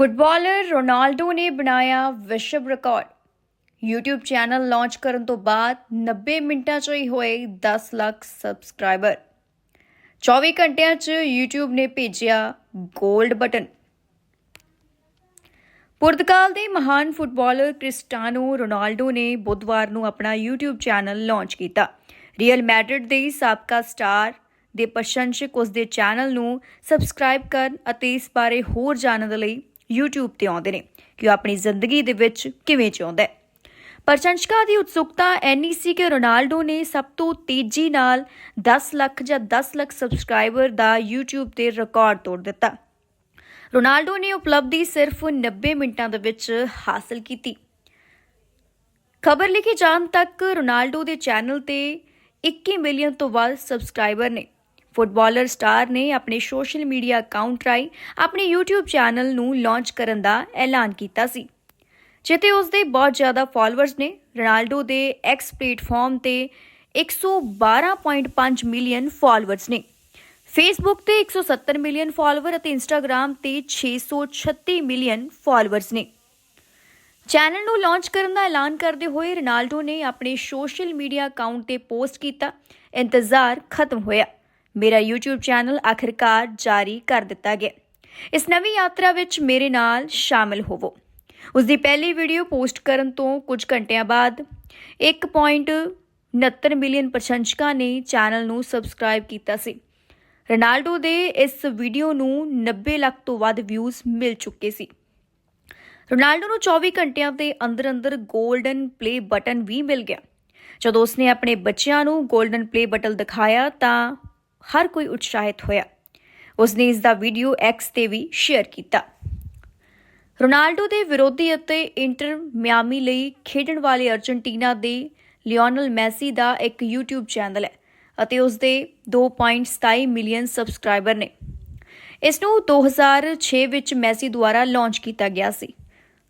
Footballer Ronaldo ਨੇ ਬਣਾਇਆ ਵਿਸ਼ਵ ਰਿਕਾਰਡ। YouTube ਚੈਨਲ ਲਾਂਚ ਕਰਨ ਤੋਂ ਬਾਅਦ 90 ਮਿੰਟਾਂ 'ਚ ਹੀ ਹੋਏ 10 ਲੱਖ ਸਬਸਕ੍ਰਾਈਬਰ। 24 ਘੰਟਿਆਂ 'ਚ YouTube ਨੇ ਭੇਜਿਆ 골ਡ ਬਟਨ। ਪੁਰਤਗਾਲ ਦੇ ਮਹਾਨ ਫੁੱਟਬਾਲਰ ਕ੍ਰਿਸਟੀਆਨੋ ਰੋਨਾਲਡੋ ਨੇ ਬੁੱਧਵਾਰ ਨੂੰ ਆਪਣਾ YouTube ਚੈਨਲ ਲਾਂਚ ਕੀਤਾ। ਰੀਅਲ ਮੈਡਰਿਡ ਦੇ ਸਾਬਕਾ ਸਟਾਰ ਦੇ ਪ੍ਰਸ਼ੰਸਕ ਉਸ ਦੇ ਚੈਨਲ ਨੂੰ ਸਬਸਕ੍ਰਾਈਬ ਕਰਨ ਅਤੇ ਇਸ ਬਾਰੇ ਹੋਰ ਜਾਣਨ ਦੇ ਲਈ YouTube ਤੇ ਆਉਂਦੇ ਨੇ ਕਿ ਉਹ ਆਪਣੀ ਜ਼ਿੰਦਗੀ ਦੇ ਵਿੱਚ ਕਿਵੇਂ ਜਿਉਂਦਾ ਹੈ। ਪ੍ਰਸ਼ੰਸਕਾਂ ਦੀ ਉਤਸੁਕਤਾ ਐਨੀ ਸੀ ਕਿ ਰੋਨਾਲਡੋ ਨੇ ਸਭ ਤੋਂ ਤੇਜ਼ੀ ਨਾਲ 10 ਲੱਖ ਜਾਂ 10 ਲੱਖ ਸਬਸਕ੍ਰਾਈਬਰ ਦਾ YouTube ਤੇ ਰਿਕਾਰਡ ਤੋੜ ਦਿੱਤਾ। ਰੋਨਾਲਡੋ ਨੇ ਉਪਲਬਧੀ ਸਿਰਫ 90 ਮਿੰਟਾਂ ਦੇ ਵਿੱਚ ਹਾਸਲ ਕੀਤੀ। ਖਬਰ ਲਿਖੀ ਜਾਣ ਤੱਕ ਰੋਨਾਲਡੋ ਦੇ ਚੈਨਲ ਤੇ 21 ਮਿਲੀਅਨ ਤੋਂ ਵੱਧ ਸਬਸਕ੍ਰਾਈਬਰ ਨੇ। ਫੁੱਟਬਾਲਰ ਸਟਾਰ ਨੇ ਆਪਣੇ ਸੋਸ਼ਲ ਮੀਡੀਆ ਅਕਾਊਂਟ ਰਾਹੀਂ ਆਪਣੇ YouTube ਚੈਨਲ ਨੂੰ ਲਾਂਚ ਕਰਨ ਦਾ ਐਲਾਨ ਕੀਤਾ ਸੀ। ਜਿੱਥੇ ਉਸ ਦੇ ਬਹੁਤ ਜ਼ਿਆਦਾ ਫਾਲੋਅਰਸ ਨੇ। ਰੋਨਾਲਡੋ ਦੇ ਐਕਸ ਪਲੇਟਫਾਰਮ ਤੇ 112.5 ਮਿਲੀਅਨ ਫਾਲੋਅਰਸ ਨੇ। ਫੇਸਬੁੱਕ ਤੇ 170 ਮਿਲੀਅਨ ਫਾਲੋਅਰ ਅਤੇ ਇੰਸਟਾਗ੍ਰam ਤੇ 636 ਮਿਲੀਅਨ ਫਾਲੋਅਰਸ ਨੇ। ਚੈਨਲ ਨੂੰ ਲਾਂਚ ਕਰਨ ਦਾ ਐਲਾਨ ਕਰਦੇ ਹੋਏ ਰੋਨਾਲਡੋ ਨੇ ਆਪਣੇ ਸੋਸ਼ਲ ਮੀਡੀਆ ਅਕਾਊਂਟ ਤੇ ਪੋਸਟ ਕੀਤਾ। ਇੰਤਜ਼ਾਰ ਖਤਮ ਹੋਇਆ। ਮੇਰਾ YouTube ਚੈਨਲ ਆਖਿਰਕਾਰ ਜਾਰੀ ਕਰ ਦਿੱਤਾ ਗਿਆ। ਇਸ ਨਵੀਂ ਯਾਤਰਾ ਵਿੱਚ ਮੇਰੇ ਨਾਲ ਸ਼ਾਮਿਲ ਹੋਵੋ। ਉਸ ਦੀ ਪਹਿਲੀ ਵੀਡੀਓ ਪੋਸਟ ਕਰਨ ਤੋਂ ਕੁਝ ਘੰਟਿਆਂ ਬਾਅਦ 1.69 ਮਿਲੀਅਨ ਪ੍ਰਸ਼ੰਸਕਾਂ ਨੇ ਚੈਨਲ ਨੂੰ ਸਬਸਕ੍ਰਾਈਬ ਕੀਤਾ ਸੀ। ਰੋਨਾਲਡੋ ਦੇ ਇਸ ਵੀਡੀਓ ਨੂੰ 90 ਲੱਖ ਤੋਂ ਵੱਧ ਵਿਊਜ਼ ਮਿਲ ਚੁੱਕੇ ਸੀ। ਰੋਨਾਲਡੋ ਨੂੰ 24 ਘੰਟਿਆਂ ਦੇ ਅੰਦਰ ਅੰਦਰ 골ਡਨ ਪਲੇ ਬਟਨ ਵੀ ਮਿਲ ਗਿਆ। ਜਦੋਂ ਉਸਨੇ ਆਪਣੇ ਬੱਚਿਆਂ ਨੂੰ 골ਡਨ ਪਲੇ ਬਟਨ ਦਿਖਾਇਆ ਤਾਂ ਹਰ ਕੋਈ ਉਤਸ਼ਾਹਿਤ ਹੋਇਆ। ਉਸਨੇ ਇਸ ਦਾ ਵੀਡੀਓ ਐਕਸ ਤੇ ਵੀ ਸ਼ੇਅਰ ਕੀਤਾ। ਰੋਨਾਲਡੋ ਦੇ ਵਿਰੋਧੀ ਅਤੇ ਇੰਟਰ ਮਿਆਮੀ ਲਈ ਖੇਡਣ ਵਾਲੇ ਅਰਜنٹੀਨਾ ਦੇ ਲਿਓਨਲ ਮੈਸੀ ਦਾ ਇੱਕ YouTube ਚੈਨਲ ਹੈ ਅਤੇ ਉਸ ਦੇ 2.27 ਮਿਲੀਅਨ ਸਬਸਕ੍ਰਾਈਬਰ ਨੇ। ਇਸ ਨੂੰ 2006 ਵਿੱਚ ਮੈਸੀ ਦੁਆਰਾ ਲਾਂਚ ਕੀਤਾ ਗਿਆ ਸੀ।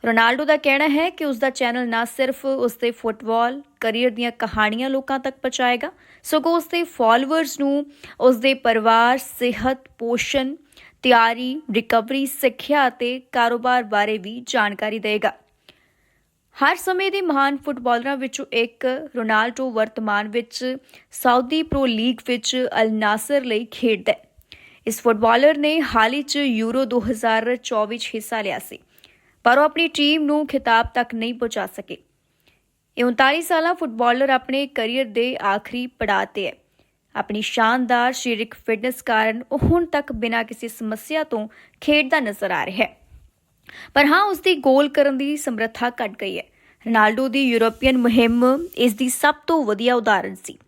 ਰੋਨਾਲਡੋ ਦਾ ਕਹਿਣਾ ਹੈ ਕਿ ਉਸ ਦਾ ਚੈਨਲ ਨਾ ਸਿਰਫ ਉਸ ਦੇ ਫੁੱਟਬਾਲ, ਕੈਰੀਅਰ ਦੀਆਂ ਕਹਾਣੀਆਂ ਲੋਕਾਂ ਤੱਕ ਪਹੁੰਚਾਏਗਾ, ਸਗੋਂ ਉਸ ਦੇ ਫਾਲੋਅਰਸ ਨੂੰ ਉਸ ਦੇ ਪਰਿਵਾਰ, ਸਿਹਤ, ਪੋਸ਼ਣ, ਤਿਆਰੀ ਰਿਕਵਰੀ ਸਿੱਖਿਆ ਅਤੇ ਕਾਰੋਬਾਰ ਬਾਰੇ ਵੀ ਜਾਣਕਾਰੀ ਦੇਵੇਗਾ। ਹਰ ਸਮੇਂ ਦੇ ਮਹਾਨ ਫੁੱਟਬਾਲਰਾਂ ਵਿੱਚੋਂ ਇੱਕ ਰੋਨਾਲਡੋ ਵਰਤਮਾਨ ਵਿੱਚ ਸਾਊਦੀ ਪ੍ਰੋ ਲੀਗ ਵਿੱਚ ਅਲ ਨਾਸਰ ਲਈ ਖੇਡਦਾ ਹੈ। ਇਸ ਫੁੱਟਬਾਲਰ ਨੇ ਹਾਲ ਹੀ 'ਚ ਯੂਰੋ 2024 ਵਿੱਚ ਹਿੱਸਾ ਲਿਆ ਸੀ। ਪਰ ਉਹ ਆਪਣੀ ਟੀਮ ਨੂੰ ਖਿਤਾਬ ਤੱਕ ਨਹੀਂ ਪਹੁੰਚਾ ਸਕੇ। ਇਹ 39 ਸਾਲਾ ਫੁੱਟਬਾਲਰ ਆਪਣੇ ਕੈਰੀਅਰ ਦੇ ਆਖਰੀ ਪੜਾਅ ਤੇ ਹੈ। ਆਪਣੀ ਸ਼ਾਨਦਾਰ ਸਰੀਰਕ ਫਿਟਨੈਸ ਕਾਰਨ ਉਹ ਹੁਣ ਤੱਕ ਬਿਨਾਂ ਕਿਸੇ ਸਮੱਸਿਆ ਤੋਂ ਖੇਡਦਾ ਨਜ਼ਰ ਆ ਰਿਹਾ ਹੈ। ਪਰ ਹਾਂ ਉਸ ਦੀ ਗੋਲ ਕਰਨ ਦੀ ਸਮਰੱਥਾ ਘਟ ਗਈ ਹੈ। ਰੋਨਾਲਡੋ ਦੀ ਯੂਰੋਪੀਅਨ ਮੁਹਿੰਮ ਇਸ ਦੀ ਸਭ ਤੋਂ ਵਧੀਆ ਉਦਾਹਰਣ ਸੀ,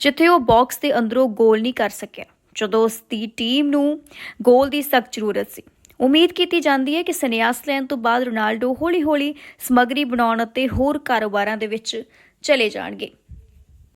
ਜਿੱਥੇ ਉਹ ਬਾਕਸ ਦੇ ਅੰਦਰੋਂ ਗੋਲ ਨਹੀਂ ਕਰ ਸਕਿਆ, ਜਦੋਂ ਉਸ ਦੀ ਟੀਮ ਨੂੰ ਗੋਲ ਦੀ ਸਖਤ ਜ਼ਰੂਰਤ ਸੀ। ਉਮੀਦ ਕੀਤੀ ਜਾਂਦੀ ਹੈ ਕਿ ਸੰਨਿਆਸ ਲੈਣ ਤੋਂ ਬਾਅਦ ਰੋਨਾਲਡੋ ਹੌਲੀ-ਹੌਲੀ ਸਮਗਰੀ ਬਣਾਉਣ ਅਤੇ ਹੋਰ ਕਾਰੋਬਾਰਾਂ ਦੇ ਵਿੱਚ ਚਲੇ ਜਾਣਗੇ।